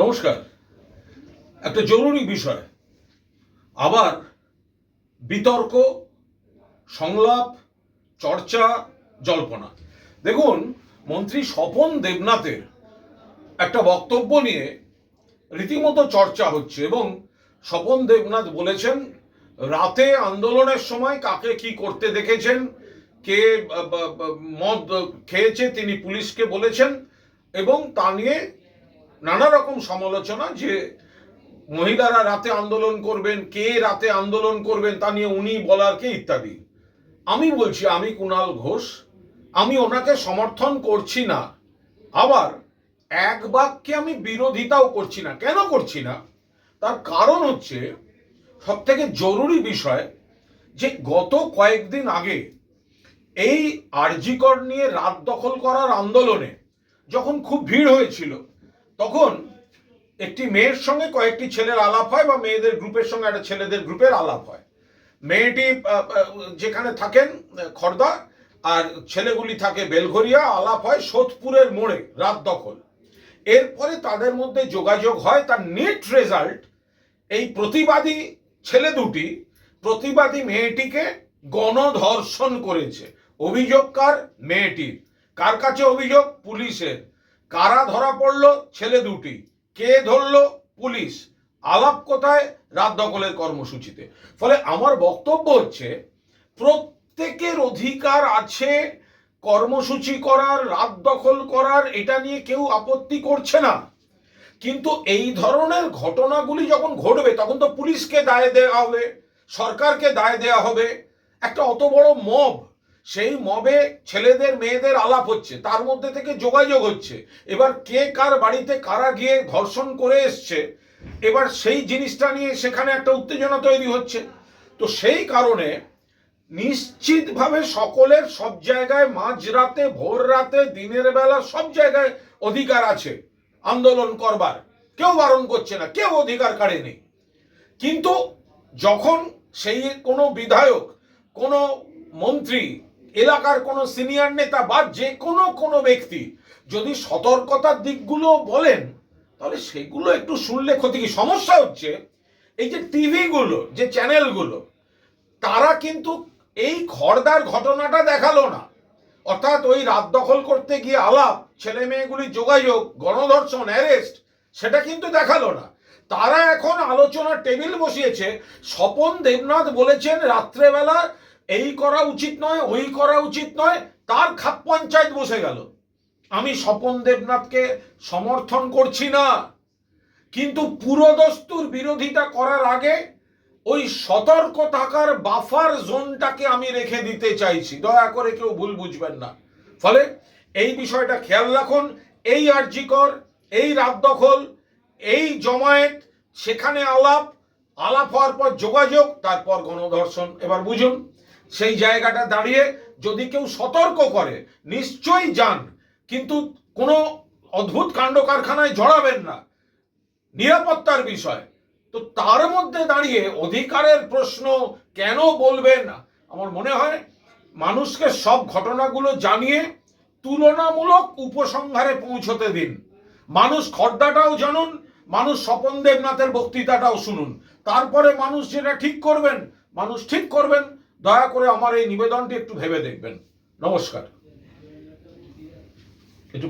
নমস্কার। একটা জরুরি বিষয়। আবার বিতর্ক, সংলাপ, চর্চা, জল্পনা। দেখুন, মন্ত্রী স্বপন দেবনাথের একটা বক্তব্য নিয়ে রীতিমতো চর্চা হচ্ছে এবং স্বপন দেবনাথ বলেছেন, রাতে আন্দোলনের সময় কাকে কি করতে দেখেছেন, কে মদ খেয়েছে তিনি পুলিশকে বলেছেন এবং তা নিয়ে নানা রকম সমালোচনা যে মহিলারা রাতে আন্দোলন করবেন, কে রাতে আন্দোলন করবেন তা নিয়ে উনি বলার কে ইত্যাদি। আমি বলছি, আমি কুণাল ঘোষ, আমি ওনাকে সমর্থন করছি না। আবার এক বাক্যে আমি বিরোধিতাও করছি না। কেন করছি না? তার কারণ হচ্ছে সব থেকে জরুরি বিষয় যে গত কয়েকদিন আগে এই আরজিকর নিয়ে রাত দখল করার আন্দোলনে যখন খুব ভিড় হয়েছিল তখন একটি মেয়ের সঙ্গে কয়েকটি ছেলের আলাপ হয় বা মেয়েদের গ্রুপের সঙ্গে একটা ছেলেদের গ্রুপের আলাপ হয়। মেয়েটি যেখানে থাকেন, খর্দা, আর ছেলেগুলি থাকে বেলঘরিয়া, আলাপ হয় সোদপুরের মোড়ে, রাত দখল। এরপরে তাদের মধ্যে যোগাযোগ হয়, তার নেট রেজাল্ট, এই প্রতিবাদী ছেলে দুটি, প্রতিবাদী মেয়েটিকে গণধর্ষণ করেছে। অভিযোগ কার? মেয়েটির। কার কাছে অভিযোগ? পুলিশের। কারা ধরা পড়ল? ছেলে দুটি। কে ধরলো? পুলিশ। আলাপ কোথায়? রাত দখলের কর্মসূচিতে। ফলে আমার বক্তব্য হচ্ছে, প্রত্যেকের অধিকার আছে কর্মসূচি করার, রাত দখল করার, এটা নিয়ে কেউ আপত্তি করছে না। কিন্তু এই ধরনের ঘটনাগুলি যখন ঘটবে, তখন তো পুলিশকে দায় দেওয়া হবে, সরকারকে দায় দেওয়া হবে। একটা অত বড় মব সেই মবে ছেলেদের, মেয়েদের আলাপ হচ্ছে, তার মধ্যে থেকে যোগাযোগ হচ্ছে। এবার কে কার বাড়িতে কারা গিয়ে ধর্ষণ করে এসছে, এবার সেই জিনিসটা নিয়ে সেখানে একটা উত্তেজনা তৈরি হচ্ছে। তো সেই কারণে নিশ্চিতভাবে সকলের সব জায়গায় মাঝরাতে ভোর রাতে দিনের বেলা সব জায়গায় অধিকার আছে আন্দোলন করবার। কেউ বারণ করছে না, কেউ অধিকার কাড়েনি কিন্তু যখন সেই কোনো বিধায়ক, কোনো মন্ত্রী এলাকার কোনো সিনিয়র নেতা বা যে কোনো কোনো ব্যক্তি যদি সতর্কতার দিকগুলো বলেন, তাহলে সেগুলো একটু শুনলে ক্ষতি কি? সমস্যা হচ্ছে এই যে টিভিগুলো, যে চ্যানেলগুলো, তারা কিন্তু এই খড়দার ঘটনাটা দেখাল না। অর্থাৎ ওই রাত দখল করতে গিয়ে আলাপ, ছেলে মেয়েগুলির যোগাযোগ, গণধর্ষণ, অ্যারেস্ট, সেটা কিন্তু দেখাল না। তারা এখন আলোচনার টেবিল বসিয়েছে। স্বপন দেবনাথ বলেছেন, রাত্রেবেলা এই করা উচিত নয়, ওই করা উচিত নয়, তার খাপ পঞ্চায়েত বসে গেল। আমি স্বপন দেবনাথকে সমর্থন করছি না, কিন্তু পুরোদস্তুর বিরোধিতা করার আগে ওই সতর্ক থাকার বাফার জোনটাকে আমি রেখে দিতে চাইছি। দয়া করে কেউ ভুল বুঝবেন না। ফলে এই বিষয়টা খেয়াল রাখুন, এই আর্জিকর এই রাত দখল, এই জমায়েত, সেখানে আলাপ আলাপ হওয়ার পর যোগাযোগ, তারপর গণধর্ষণ। এবার বুঝুন সেই জায়গাটা দাঁড়িয়ে যদি কেউ সতর্ক করে, নিশ্চয়ই যান। কিন্তু কোনো অদ্ভুত কাণ্ড কারখানায় জড়াবেন না। নিরাপত্তার বিষয়। তো তার মধ্যে দাঁড়িয়ে অধিকারের প্রশ্ন কেন বলবেন? না আমার মনে হয় মানুষকে সব ঘটনাগুলো জানিয়ে তুলনামূলক উপসংহারে পৌঁছতে দিন। মানুষ খর্দাটাও জানুন, মানুষ স্বপন দেবনাথের বক্তৃতাটাও শুনুন। তারপরে মানুষ যেটা ঠিক করবেন, মানুষ ঠিক করবেন দয়া করে আমার এই নিবেদনটি একটু ভেবে দেখবেন। নমস্কার। একটু